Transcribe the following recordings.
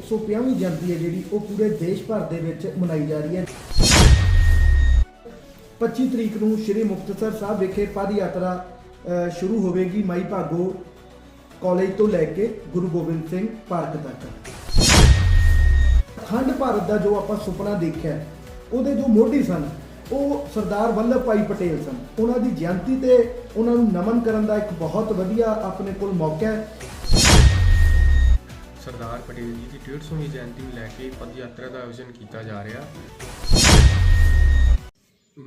150ਵੀਂ ਜਯੰਤੀ ਹੈ ਜਿਹੜੀ ਉਹ ਪੂਰੇ ਦੇਸ਼ ਭਰ ਦੇ ਵਿੱਚ ਮਨਾਈ ਜਾ ਰਹੀ ਹੈ। 25 ਤਰੀਕ ਨੂੰ ਸ਼੍ਰੀ ਮੁਕਤਸਰ ਸਾਹਿਬ ਵਿਖੇ ਪਦ ਯਾਤਰਾ ਸ਼ੁਰੂ ਹੋਵੇਗੀ ਮਾਈ ਭਾਗੋ ਕਾਲਜ ਤੋਂ ਲੈ ਕੇ ਗੁਰੂ ਗੋਬਿੰਦ ਸਿੰਘ ਪਾਰਕ ਤੱਕ। ਅਖੰਡ ਭਾਰਤ ਦਾ ਜੋ ਆਪਾਂ ਸੁਪਨਾ ਦੇਖਿਆ, ਉਹਦੇ ਜੋ ਮੋਢੀ ਸਨ, ਉਹ ਸਰਦਾਰ ਵੱਲਭ ਭਾਈ ਪਟੇਲ ਸਨ। ਉਹਨਾਂ ਦੀ ਜਯੰਤੀ ਤੇ ਉਹਨਾਂ ਨੂੰ ਨਮਨ ਕਰਨ ਦਾ ਇੱਕ ਬਹੁਤ ਵਧੀਆ ਆਪਣੇ ਕੋਲ ਮੌਕਾ ਹੈ। ਸਰਦਾਰ ਪਟੇਲ ਜੀ ਦੀ 150ਵੀਂ ਜਯੰਤੀ ਨੂੰ ਲੈ ਕੇ ਪਦ ਯਾਤਰਾ ਦਾ ਆਯੋਜਨ ਕੀਤਾ ਜਾ ਰਿਹਾ।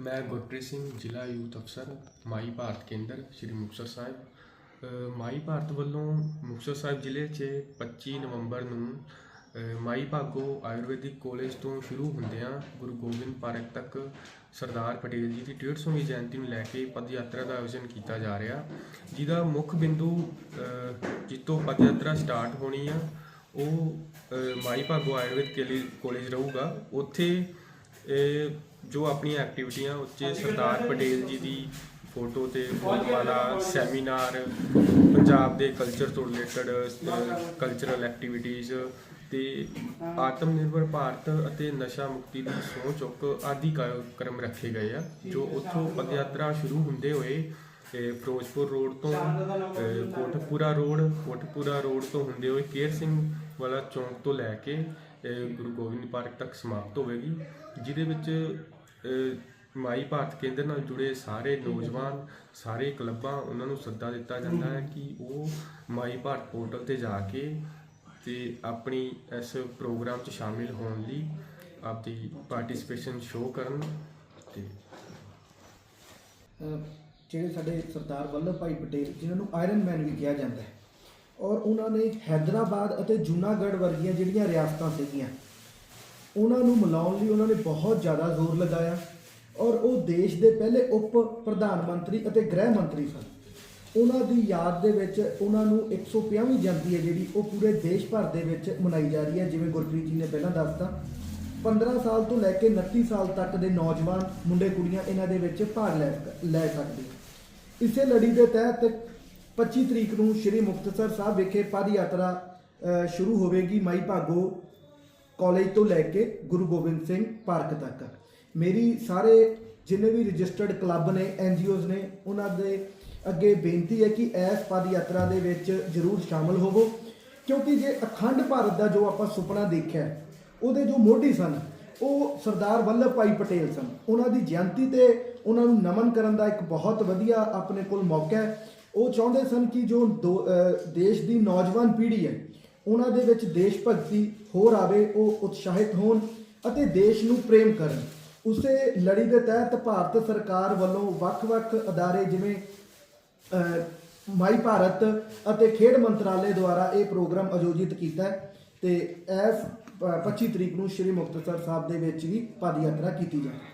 ਮੈਂ ਗੁਰਪ੍ਰੀਤ ਸਿੰਘ ਜ਼ਿਲ੍ਹਾ ਯੂਥ ਅਫਸਰ ਮਾਈ ਭਾਰਤ ਕੇਂਦਰ ਸ਼੍ਰੀ ਮੁਕਤਸਰ ਸਾਹਿਬ। ਮਾਈ ਭਾਰਤ ਵੱਲੋਂ ਮੁਕਤਸਰ ਸਾਹਿਬ ਜ਼ਿਲ੍ਹੇ 'ਚ 25 ਨਵੰਬਰ ਨੂੰ ਮਾਈ ਭਾਗੋ ਆਯੁਰਵੈਦਿਕ ਕਾਲਜ ਤੋਂ ਸ਼ੁਰੂ ਹੁੰਦਿਆਂ ਗੁਰੂ ਗੋਬਿੰਦ ਪਾਰਕ ਤੱਕ ਸਰਦਾਰ ਪਟੇਲ ਜੀ ਦੀ 150ਵੀਂ ਜਯੰਤੀ ਨੂੰ ਲੈ ਕੇ ਪਦ ਯਾਤਰਾ ਦਾ ਆਯੋਜਨ ਕੀਤਾ ਜਾ ਰਿਹਾ। ਜਿਹਦਾ ਮੁੱਖ ਬਿੰਦੂ ਅ, ਜਿੱਥੋਂ ਪਦ ਯਾਤਰਾ ਸਟਾਰਟ ਹੋਣੀ ਆ। ਉਹ ਮਾਈ ਭਾਗੋ ਆਯੁਰਵੈਦ ਕਾਲਜ ਰਹੂਗਾ। ਉੱਥੇ ਜੋ ਆਪਣੀਆਂ ਐਕਟੀਵਿਟੀਆਂ ਉੱਚੇ ਸਰਦਾਰ ਪਟੇਲ ਜੀ ਦੀ ਫੋਟੋ ਤੇ ਫੁੱਲਮਾਲਾ ਸੈਮੀਨਾਰ ਪੰਜਾਬ ਦੇ ਕਲਚਰ ਤੋਂ ਰਿਲੇਟਡ ਕਲਚਰਲ ਐਕਟੀਵਿਟੀਜ਼ ਤੇ ਆਤਮ ਨਿਰਭਰ ਭਾਰਤ ਅਤੇ ਨਸ਼ਾ ਮੁਕਤੀ ਦੀ ਸੋਚ ਚੁੱਕ ਆਦਿ ਕਾਰਜਕ੍ਰਮ ਰੱਖੇ ਗਏ ਆ ਜੋ ਉੱਥੋਂ ਪਦਯਾਤਰਾ ਸ਼ੁਰੂ ਹੁੰਦੇ ਹੋਏ ਇਹ ਫਿਰੋਜ਼ਪੁਰ ਰੋਡ ਤੋਂ ਇਹ ਕੋਟਕਪੂਰਾ ਰੋਡ ਕੋਟਕਪੂਰਾ ਰੋਡ ਤੋਂ ਹੁੰਦੇ ਹੋਏ ਕੇਰ ਸਿੰਘ ਵਾਲਾ ਚੌਂਕ ਤੋਂ ਲੈ ਕੇ ਗੁਰੂ ਗੋਬਿੰਦ ਪਾਰਕ ਤੱਕ ਸਮਾਪਤ ਹੋਵੇਗੀ ਜਿਹਦੇ ਵਿੱਚ ਮਾਈ ਭਾਰਤ ਕੇਂਦਰ ਨਾਲ ਜੁੜੇ ਸਾਰੇ ਨੌਜਵਾਨ ਸਾਰੇ ਕਲੱਬਾਂ ਉਹਨਾਂ ਨੂੰ ਸੱਦਾ ਦਿੱਤਾ ਜਾਂਦਾ ਹੈ ਕਿ ਉਹ ਮਾਈ ਭਾਰਤ ਪੋਰਟਲ ਤੇ ਜਾ ਕੇ ਤੇ ਆਪਣੀ ਇਸ ਪ੍ਰੋਗਰਾਮ 'ਚ ਸ਼ਾਮਿਲ ਹੋਣ ਲਈ ਆਪਦੀ ਪਾਰਟਿਸਿਪੇਸ਼ਨ ਸ਼ੋਅ ਕਰਨ ਤੇ। ਜਿਹੜੇ ਸਾਡੇ ਸਰਦਾਰ ਵੱਲਭ ਭਾਈ ਪਟੇਲ, ਜਿਨ੍ਹਾਂ ਨੂੰ ਆਇਰਨ ਮੈਨ ਵੀ ਕਿਹਾ ਜਾਂਦਾ ਹੈ, ਔਰ ਉਹਨਾਂ ਨੇ ਹੈਦਰਾਬਾਦ ਅਤੇ ਜੂਨਾਗੜ੍ਹ ਵਰਗੀਆਂ ਜਿਹੜੀਆਂ ਰਿਆਸਤਾਂ ਸੀਗੀਆਂ, ਉਹਨਾਂ ਨੂੰ ਮਿਲਾਉਣ ਲਈ ਉਹਨਾਂ ਨੇ ਬਹੁਤ ਜ਼ਿਆਦਾ ਜ਼ੋਰ ਲਗਾਇਆ, ਔਰ ਉਹ ਦੇਸ਼ ਦੇ ਪਹਿਲੇ ਉਪ ਪ੍ਰਧਾਨ ਮੰਤਰੀ ਅਤੇ ਗ੍ਰਹਿ ਮੰਤਰੀ ਸਨ। ਉਹਨਾਂ ਦੀ ਯਾਦ ਦੇ ਵਿੱਚ ਉਹਨਾਂ ਨੂੰ 150ਵੀਂ ਜਯੰਤੀ ਹੈ ਜਿਹੜੀ ਉਹ ਪੂਰੇ ਦੇਸ਼ ਭਰ ਦੇ ਵਿੱਚ ਮਨਾਈ ਜਾ ਰਹੀ ਹੈ, ਜਿਵੇਂ ਗੁਰਪ੍ਰੀਤ ਜੀ ਨੇ ਪਹਿਲਾਂ ਦੱਸਤਾ। 15 ਸਾਲ ਤੋਂ ਲੈ ਕੇ 29 ਸਾਲ ਤੱਕ ਦੇ ਨੌਜਵਾਨ ਮੁੰਡੇ ਕੁੜੀਆਂ ਇਹਨਾਂ ਦੇ ਵਿੱਚ ਭਾਗ ਲੈ ਲੈ ਸਕਦੇ ਇਸੇ ਲੜੀ ਦੇ ਤਹਿਤ 25 ਤਰੀਕ ਨੂੰ ਸ਼੍ਰੀ ਮੁਕਤਸਰ ਸਾਹਿਬ ਵਿਖੇ ਪਦ ਯਾਤਰਾ ਅ, ਸ਼ੁਰੂ ਹੋਵੇਗੀ ਮਾਈ ਭਾਗੋ ਕਾਲਜ ਤੋਂ ਲੈ ਕੇ ਗੁਰੂ ਗੋਬਿੰਦ ਸਿੰਘ ਪਾਰਕ ਤੱਕ। ਮੇਰੀ ਸਾਰੇ ਜਿੰਨੇ ਵੀ ਰਜਿਸਟਰਡ ਕਲੱਬ ਨੇ ਐਨਜੀਓਜ਼ ਨੇ ਉਹਨਾਂ ਦੇ ਅੱਗੇ ਬੇਨਤੀ ਹੈ ਕਿ ਇਸ ਪਦ ਯਾਤਰਾ ਦੇ ਵਿੱਚ ਜ਼ਰੂਰ ਸ਼ਾਮਲ ਹੋਵੋ ਕਿਉਂਕਿ ਜੇ ਅਖੰਡ ਭਾਰਤ ਦਾ ਜੋ ਆਪਾਂ ਸੁਪਨਾ ਦੇਖਿਆ ਹੈ, ਉਹਦੇ ਜੋ ਮੋਢੀ ਸਨ ਉਹ ਸਰਦਾਰ ਵੱਲਭ ਭਾਈ ਪਟੇਲ ਸਨ। ਉਹਨਾਂ ਦੀ ਜਯੰਤੀ ਤੇ ਉਹਨਾਂ ਨੂੰ ਨਮਨ ਕਰਨ ਦਾ ਇੱਕ ਬਹੁਤ ਵਧੀਆ ਆਪਣੇ ਕੋਲ ਮੌਕਾ ਹੈ। ਉਹ ਚਾਹੁੰਦੇ ਸਨ ਕਿ ਜੋ ਦੋ- ਦੇਸ਼ ਦੀ ਨੌਜਵਾਨ ਪੀੜ੍ਹੀ ਹੈ, ਉਹਨਾਂ ਦੇ ਵਿੱਚ ਦੇਸ਼ ਭਗਤੀ ਹੋਰ ਆਵੇ, ਉਹ ਉਤਸ਼ਾਹਿਤ ਹੋਣ ਅਤੇ ਦੇਸ਼ ਨੂੰ ਪ੍ਰੇਮ ਕਰਨ। ਉਸੇ ਲੜੀ ਦੇ ਤਹਿਤ ਭਾਰਤ ਸਰਕਾਰ ਵੱਲੋਂ ਵੱਖ-ਵੱਖ ਅਦਾਰੇ ਜਿਵੇਂ ਮਾਈ ਭਾਰਤ ਅਤੇ ਖੇਡ ਮੰਤਰਾਲੇ ਦੁਆਰਾ ਇਹ ਪ੍ਰੋਗਰਾਮ ਆਯੋਜਿਤ ਕੀਤਾ ਹੈ। ਤੇ ਇਸ 25 ਤਰੀਕ ਨੂੰ ਸ਼੍ਰੀ ਮੁਕਤਸਰ ਸਾਹਿਬ ਦੇ ਵਿੱਚ ਵੀ ਪਦ ਯਾਤਰਾ ਕੀਤੀ ਜਾਵੇ।